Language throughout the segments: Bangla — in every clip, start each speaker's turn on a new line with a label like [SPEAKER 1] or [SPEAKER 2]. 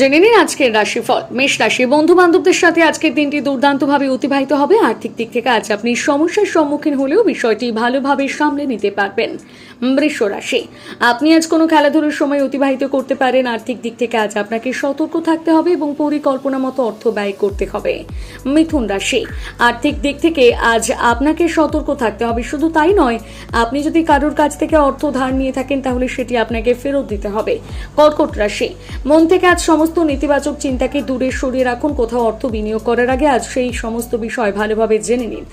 [SPEAKER 1] জেনে নিন আজকের রাশিফল। মেষ রাশি বন্ধু বান্ধবদের সাথে আজকের দিনটি দুর্দান্তভাবে অতিবাহিত হবে। আর্থিক দিক থেকে আজ আপনি সমস্যার সম্মুখীন হলেও বিষয়টি ভালোভাবে সামলে নিতে পারবেন। বৃষ রাশি, আপনি আজ কোনো খেলাধুলার সময় অতিবাহিত করতে পারেন। আর্থিক দিক থেকে আজ আপনাকে সতর্ক থাকতে হবে এবং পরিকল্পনা মতো অর্থ ব্যয় করতে হবে। মিথুন রাশি, আর্থিক দিক থেকে আজ আপনাকে সতর্ক থাকতে হবে। শুধু তাই নয়, আপনি যদি কারোর কাছ থেকে অর্থ ধার নিয়ে থাকেন তাহলে সেটি আপনাকে ফেরত দিতে হবে। কর্কট রাশি, মন থেকে আজ সমস্ত নেতিবাচক চিন্তাকে দূরে সরিয়ে রাখুন, কোথাও অর্থ বিনিয়োগ করার আগে আজ সেই সমস্ত বিষয় ভালোভাবে জেনে নিন।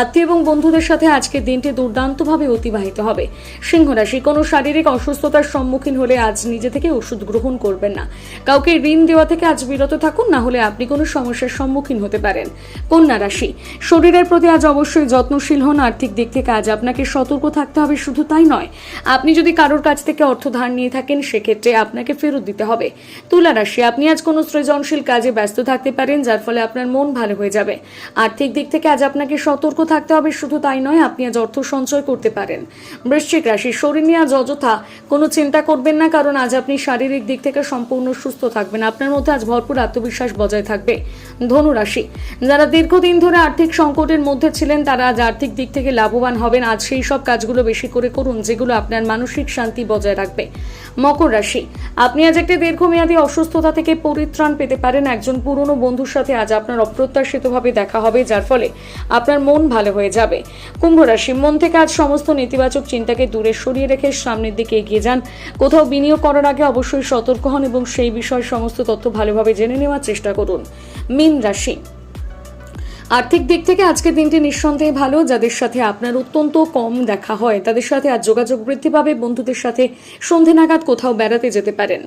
[SPEAKER 1] আত্মীয় এবং বন্ধুদের সাথে আজকের দিনটি দুর্দান্তভাবে অতিবাহিত হবে। সিংহ রাশি কোনো শারীরিক অসুস্থতার সম্মুখীন হলে আজ নিজে থেকে ওষুধ গ্রহণ করবেন না। কাউকে ঋণ দেওয়া থেকে আজ বিরত থাকুন, না হলে আপনি কোনো সমস্যার সম্মুখীন হতে পারেন। কন্যা রাশি, শরীরের প্রতি আজ অবশ্যই যত্নশীল হন, আর্থিক দিক থেকে আজ আপনাকে সতর্ক থাকতে হবে, শুধু তাই নয়, আপনি যদি কারোর কাছ থেকে অর্থ ধার নিয়ে থাকেন, সেক্ষেত্রে আপনাকে ফেরত দিতে হবে। তুলা রাশি আপনি আজ কোনো সৃজনশীল কাজে ব্যস্ত থাকতে পারেন, যার ফলে আপনার মন ভালো হয়ে যাবে। আর্থিক দিক থেকে আজ আপনাকে সতর্ক থাকতে হবে, শুধু তাই নয়, আপনি আজ অর্থ সঞ্চয় করতে পারেন। বৃশ্চিক রাশি, শরীর নিয়ে আজ অযথা কোনো চিন্তা করবেন না, কারণ আজ আপনি শারীরিক দিক থেকে সম্পূর্ণ সুস্থ থাকবেন। আপনার মধ্যে আজ ভরপুর আত্মবিশ্বাস বজায় থাকবে। ধনু রাশি যারা দীর্ঘদিন ধরে আর্থিক সংকটের মধ্যে ছিলেন, তারা আজ আর্থিক দিক থেকে লাভবান হবেন। আজ সেই সব কাজগুলো বেশি করে করুন, যেগুলো আপনার মানসিক শান্তি বজায় রাখবে। মকর রাশি, আপনি আজ একটি দীর্ঘমেয়াদী অসুস্থতা থেকে পরিত্রাণ পেতে পারেন একজন পুরনো বন্ধুর সাথে আজ আপনার অপ্রত্যাশিতভাবে দেখা হবে, যার ফলে আপনার মন ভালো হয়ে যাবে। কুম্ভ রাশি, মন থেকে আজ সমস্ত নেতিবাচক চিন্তাকে দূরে সরিয়ে রেখে সামনের দিকে এগিয়ে যান। কোথাও বিনিয়োগ করার আগে অবশ্যই সতর্ক হন এবং সেই বিষয়ে সমস্ত তথ্য ভালোভাবে জেনে নেওয়ার চেষ্টা করুন। মিন রাশি, আর্থিক দিক থেকে আজকের দিনটি নিঃসন্দেহে ভালো, যাদের সাথে আপনার অত্যন্ত কম দেখা হয়। তাদের সাথে আজ যোগাযোগ বৃদ্ধি পাবে, বন্ধুদের সাথে সন্ধে নাগাদ কোথাও বেড়াতে যেতে পারেন।